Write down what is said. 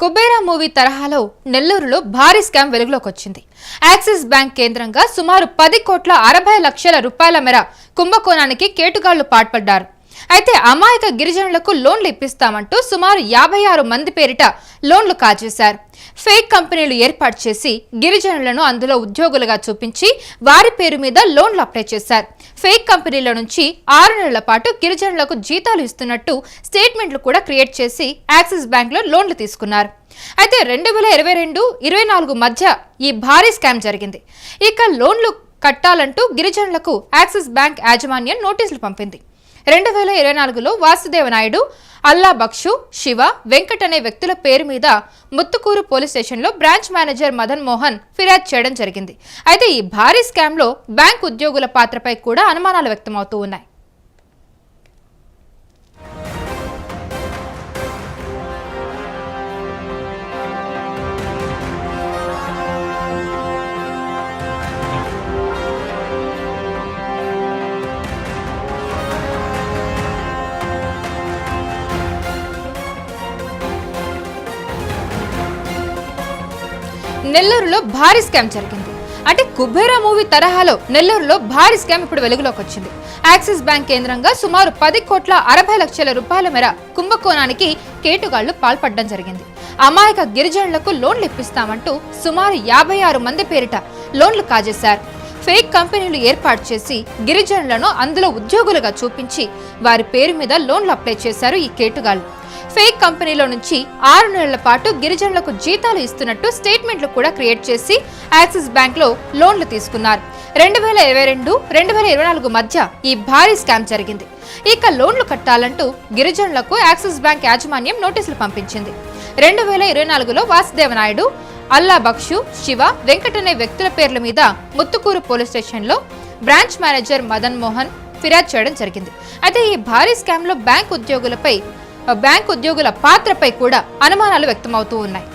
Kubera movie తరహాలో నెల్లూరులో భారీ స్కామ్ వెలుగులోకి వచ్చింది యాక్సిస్ బ్యాంక్ కేంద్రంగా సుమారు పది కోట్ల అరవై లక్షల రూపాయల మేర కుంభకోణానికి కేటుగాళ్ళు పాల్పడ్డారు. అయితే అమాయక గిరిజనులకు లోన్లు ఇప్పిస్తామంటూ సుమారు యాభై ఆరు మంది పేరిట లోన్లు కాజేశారు. ఫేక్ కంపెనీలు ఏర్పాటు చేసి గిరిజనులను అందులో ఉద్యోగులుగా చూపించి వారి పేరు మీద లోన్లు అప్లై చేశారు. ఫేక్ కంపెనీల నుంచి ఆరు నెలల పాటు గిరిజనులకు జీతాలు ఇస్తున్నట్టు స్టేట్మెంట్లు కూడా క్రియేట్ చేసి యాక్సిస్ బ్యాంక్లో లోన్లు తీసుకున్నారు. అయితే రెండు వేల ఇరవై రెండు ఇరవై నాలుగు మధ్య ఈ భారీ స్కామ్ జరిగింది. ఇక లోన్లు కట్టాలంటూ గిరిజనులకు యాక్సిస్ బ్యాంక్ యాజమాన్యం నోటీసులు పంపింది. రెండు వేల ఇరవై నాలుగులో వాసుదేవ నాయుడు అల్లా బక్షు శివ వెంకట్ అనే వ్యక్తుల పేరు మీద ముత్తుకూరు పోలీస్ స్టేషన్లో బ్రాంచ్ మేనేజర్ మదన్ మోహన్ ఫిర్యాదు చేయడం జరిగింది. అయితే ఈ భారీ స్కామ్లో బ్యాంక్ ఉద్యోగుల పాత్రపై కూడా అనుమానాలు వ్యక్తమవుతూ ఉన్నాయి. నెల్లూరులో భారీ స్కామ్ జరిగింది. అంటే కుబేరా మూవీ తరహాలో నెల్లూరులో భారీ స్కామ్ ఇప్పుడు వెలుగులోకి వచ్చింది. యాక్సిస్ బ్యాంక్ కేంద్రంగా సుమారు పది కోట్ల అరవై లక్షల రూపాయల మేర కుంభకోణానికి కేటుగాళ్ళు పాల్పడడం జరిగింది. అమాయక గిరిజనులకు లోన్లు ఇప్పిస్తామంటూ సుమారు యాభై ఆరు మంది పేరిట లోన్లు కాజేశారు. ఫేక్ కంపెనీలు ఏర్పాటు చేసి గిరిజనులను అందులో ఉద్యోగులుగా చూపించి వారి పేరు మీద లోన్లు అప్లై చేశారు ఈ కేటుగాళ్ళు. ఫేక్ కంపెనీలో నుంచి ఆరు నెలల పాటు గిరిజనులకు జీతాలు ఇస్తున్నట్టు స్టేట్మెంట్లు కూడా క్రియేట్ చేసి యాక్సిస్ బ్యాంక్లో లోన్లు తీసుకున్నారు. రెండు వేల ఇరవై రెండు రెండు వేల ఇరవై నాలుగు మధ్య ఈ భారీ స్కామ్ జరిగింది. ఇక లోన్లు కట్టాలంటూ గిరిజనులకు యాక్సిస్ బ్యాంక్ యాజమాన్యం నోటీసులు పంపించింది. రెండు వేల ఇరవై నాలుగులో వాసుదేవ నాయుడు అల్లా బక్షు శివ వెంకట్ అనే వ్యక్తుల పేర్ల మీద ముత్తుకూరు పోలీస్ స్టేషన్లో బ్రాంచ్ మేనేజర్ మదన్ మోహన్ ఫిర్యాదు చేయడం జరిగింది. అయితే ఈ భారీ స్కామ్లో బ్యాంక్ ఉద్యోగులపై బ్యాంక్ ఉద్యోగుల పాత్రపై కూడా అనుమానాలు వ్యక్తమవుతూ ఉన్నాయి.